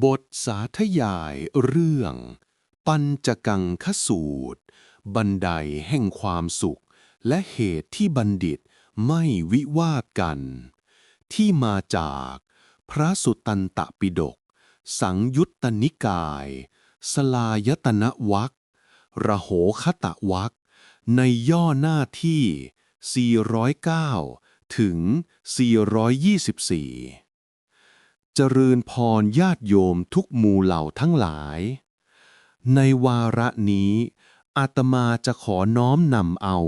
บทสาธยายเรื่อง ปัญจกังคสูตร บันไดแห่งความสุข และเหตุที่บัณฑิตไม่วิวาทกัน ที่มาจากพระสุตตันตปิฎกสังยุตตนิกาย สลายตนะวักระโหคตะวักในย่อหน้าที่ 409 ถึง 424 เจริญพรญาติโยมทุกหมู่เหล่าทั้งหลาย ในวาระนี้ อาตมาจะขอน้อมนำเอา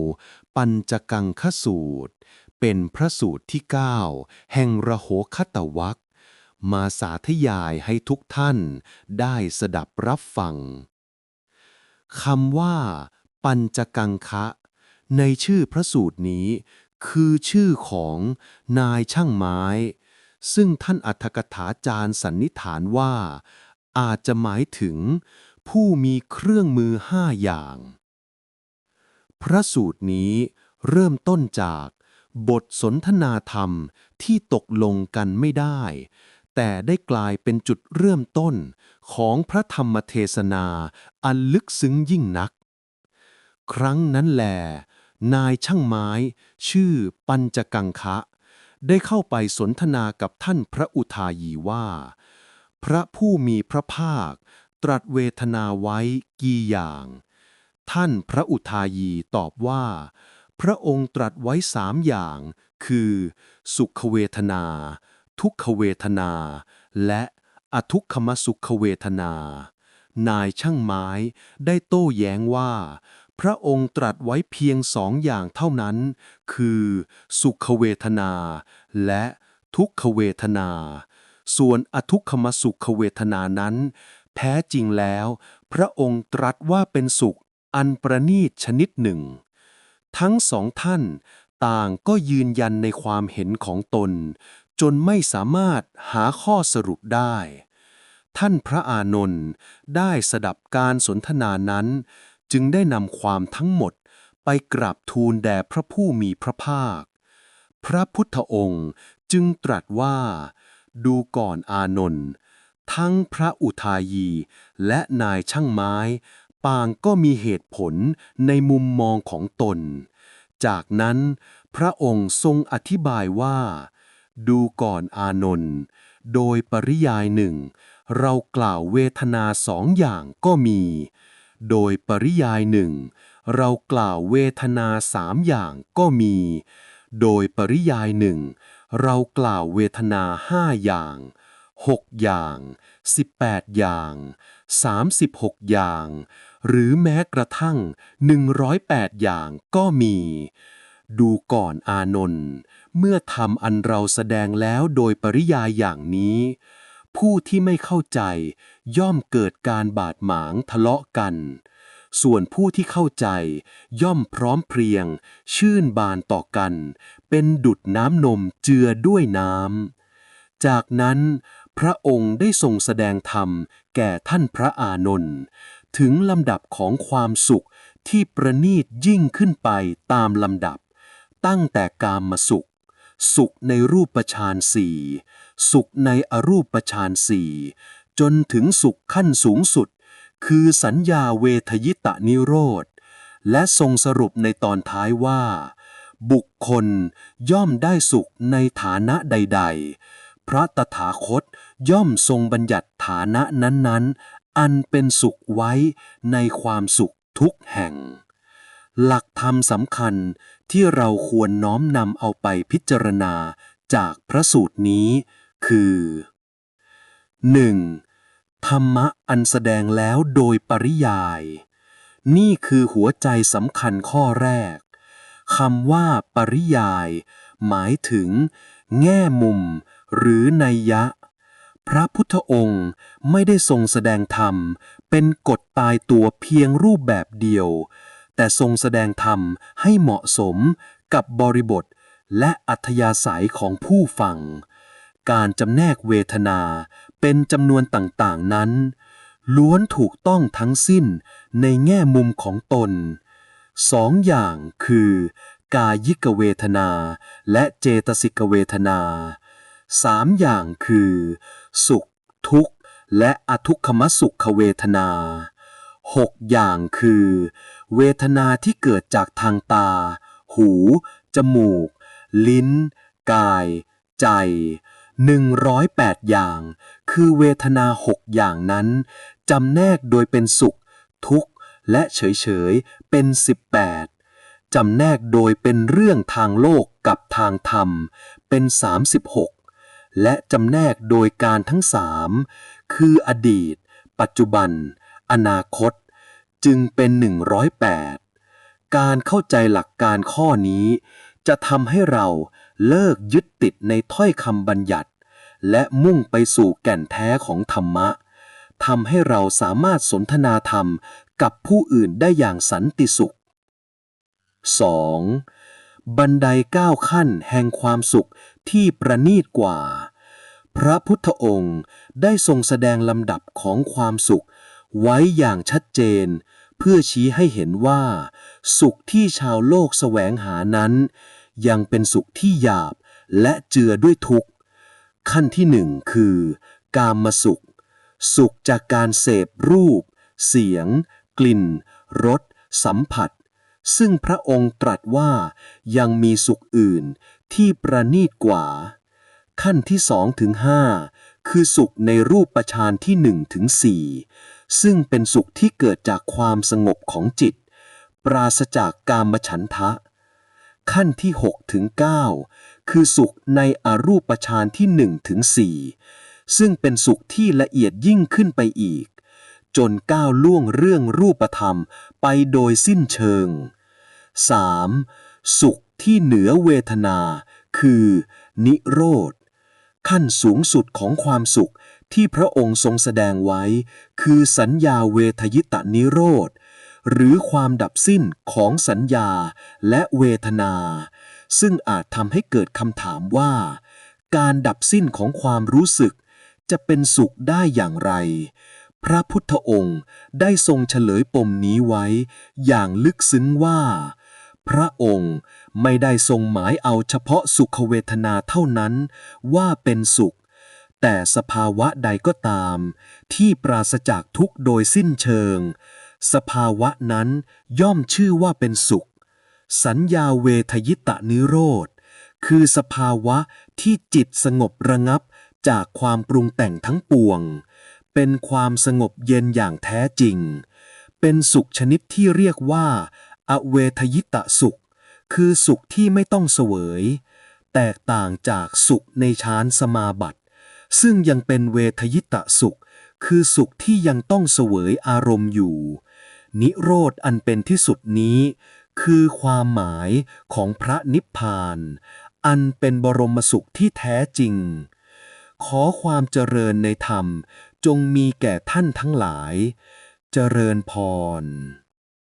ปัญจกังคสูตร เป็นพระสูตรที่ 9 แห่งระโหคตวักมาสาธยายให้ทุกท่านได้สดับรับฟังคำว่า ปัญจกังคะ ในชื่อพระสูตรนี้ คือชื่อของนายช่างไม้ ซึ่งท่านอัฏฐกถาจารย์สันนิษฐานว่า อาจจะหมายถึง ผู้มีเครื่องมือห้าอย่าง พระสูตรนี้เริ่มต้นจาก บทสนทนาธรรมที่ตกลงกันไม่ได้ แต่ได้กลายเป็นจุดเริ่มต้นของพระธรรมเทศนาอันลึกซึ้งยิ่งนัก ครั้งนั้นแหลนายช่างไม้ ชื่อปัญจกังคะ ได้เข้าไปสนทนากับท่านพระอุทายีว่า พระผู้มีพระภาค ตรัสเวทนาไว้กี่อย่าง ท่านพระอุทายีตอบว่า พระองค์ตรัสไว้สามอย่าง คือ สุขเวทนา ทุกขเวทนา และอทุกขมสุขเวทนา นายช่างไม้ได้โต้แย้งว่า พระองค์ตรัสไว้เพียงสองอย่างเท่านั้น คือ สุขเวทนา และทุกขเวทนา ส่วนอทุกขมสุขเวทนานั้น แท้จริงแล้ว พระองค์ตรัสว่าเป็นสุขอันประณีตชนิดหนึ่ง ทั้งสองท่าน ต่างก็ยืนยันในความเห็นของตน จนไม่สามารถหาข้อสรุปได้ ท่านพระอานนท์ได้สดับการสนทนานั้น จึงได้นำความทั้งหมดไปกราบทูลแด่พระผู้มีพระภาค พระพุทธองค์จึงตรัสว่า ดูก่อนอานนท์ทั้งพระอุทายีและนายช่างไม้ ปางก็มีเหตุผลในมุมมองของตน จากนั้นพระองค์ทรงอธิบายว่า ดูก่อนอานนท์โดยปริยายหนึ่ง เรากล่าวเวทนาสองอย่างก็มี โดยปริยายหนึ่ง เรากล่าวเวทนาสามอย่างก็มี โดยปริยายหนึ่ง เรากล่าวเวทนาห้าอย่างหกอย่างสิบแปดอย่างสามสิบหกอย่าง หรือแม้กระทั่งหนึ่งร้อยแปดอย่างก็มี ดูก่อนอานนท์เมื่อทำอันเราแสดงแล้วโดยปริยายอย่างนี้ ผู้ที่ไม่เข้าใจ ย่อมเกิดการบาดหมางทะเลาะกัน ส่วนผู้ที่เข้าใจ ย่อมพร้อมเพรียง ชื่นบานต่อกัน เป็นดุดน้ำนมเจือด้วยน้ำ จากนั้น พระองค์ได้ทรงแสดงธรรมแก่ท่านพระอานนท์ถึงลำดับของความสุขที่ประณีตยิ่งขึ้นไปตามลำดับ ตั้งแต่กามมาสุข สุขในรูปฌานสี่สุขในอรูปฌานสี่จนถึงสุขขั้นสูงสุด คือสัญญาเวทยิตะนิโรธ และทรงสรุปในตอนท้ายว่า บุคคลย่อมได้สุขในฐานะใด ๆ พระตถาคตย่อมทรงบัญญัติฐานะนั้นๆ อันเป็นสุขไว้ในความสุขทุกแห่ง หลักธรรมสำคัญที่เราควรน้อมนำเอาไปพิจารณาจากพระสูตรนี้คือ 1. ธรรมะอันแสดงแล้วโดยปริยาย นี่คือหัวใจสำคัญข้อแรกคำว่าปริยาย หมายถึง แง่มุม หรือนัยยะ พระพุทธองค์ไม่ได้ทรงแสดงธรรม เป็นกฎตายตัวเพียงรูปแบบเดียว แต่ทรงแสดงธรรมให้เหมาะสมกับบริบทและอัธยาศัยของผู้ฟัง การจำแนกเวทนาเป็นจำนวนต่างๆนั้น ล้วนถูกต้องทั้งสิ้นในแง่มุมของตนสองอย่างคือ กายิกเวทนาและเจตสิกเวทนาสามอย่างคือ สุข ทุกข์ และอทุกขมสุขเวทนา หกอย่างคือ เวทนาที่เกิดจากทางตา หู จมูก ลิ้น กาย ใจหนึ่งร้อยแปดอย่าง คือเวทนาหกอย่างนั้นจำแนกโดยเป็นสุข ทุกข์ และเฉยๆ เป็นสิบแปดจำแนกโดยเป็นเรื่องทางโลกกับทางธรรม เป็นสามสิบหกและจำแนกโดยการทั้งสามคืออดีต ปัจจุบัน อนาคตจึงเป็น 108 การเข้าใจหลักการข้อนี้ จะทำให้เราเลิกยึดติดในถ้อยคำบัญญัติ และมุ่งไปสู่แก่นแท้ของธรรมะทำให้เราสามารถสนทนาธรรมกับผู้อื่นได้อย่างสันติสุข 2. บันไดก้าวขั้นแห่งความสุขที่ประณีตกว่า พระพุทธองค์ได้ทรงแสดงลำดับของความสุข ไว้อย่างชัดเจน เพื่อชี้ให้เห็นว่า สุขที่ชาวโลกแสวงหานั้น ยังเป็นสุขที่หยาบและเจือด้วยทุกข์ ขั้นที่หนึ่งคือ กามสุข สุขจากการเสพรูป เสียง กลิ่นรสสัมผัส ซึ่งพระองค์ตรัสว่ายังมีสุขอื่นที่ประณีตกว่า ขั้นที่สองถึงห้าคือสุขในรูปประชานที่หนึ่งถึงสี่ซึ่งเป็นสุขที่เกิดจากความสงบของจิต ปราศจากกามฉันทะ ขั้นที่หกถึงเก้าคือสุขในอรูปฌานที่หนึ่งถึงสี่ซึ่งเป็นสุขที่ละเอียดยิ่งขึ้นไปอีก จนก้าวล่วงเรื่องรูปธรรมไปโดยสิ้นเชิง 3. สุขที่เหนือเวทนา คือ นิโรธ ขั้นสูงสุดของความสุข ที่พระองค์ทรงแสดงไว้ คือสัญญาเวทยิตะนิโรธ หรือความดับสิ้นของสัญญาและเวทนา ซึ่งอาจทำให้เกิดคำถามว่า การดับสิ้นของความรู้สึก จะเป็นสุขได้อย่างไร พระพุทธองค์ได้ทรงเฉลยปมนี้ไว้ อย่างลึกซึ้งว่าพระองค์ไม่ได้ทรงหมายเอาเฉพาะสุขเวทนาเท่านั้น ว่าเป็นสุข แต่สภาวะใดก็ตาม ที่ปราศจากทุกโดยสิ้นเชิง สภาวะนั้นย่อมชื่อว่าเป็นสุข สัญญาเวทยิตะนิโรธ คือสภาวะที่จิตสงบระงับจากความปรุงแต่งทั้งปวง เป็นความสงบเย็นอย่างแท้จริง เป็นสุขชนิดที่เรียกว่า อเวทยิตะสุข คือสุขที่ไม่ต้องเสวย แตกต่างจากสุขในฌานสมาบัติ ซึ่งยังเป็นเวทยิตะสุข คือสุขที่ยังต้องเสวยอารมณ์อยู่ นิโรธอันเป็นที่สุดนี้ คือความหมายของพระนิพพาน อันเป็นบรมสุขที่แท้จริง ขอความเจริญในธรรมจงมีแก่ท่านทั้งหลาย เจริญพร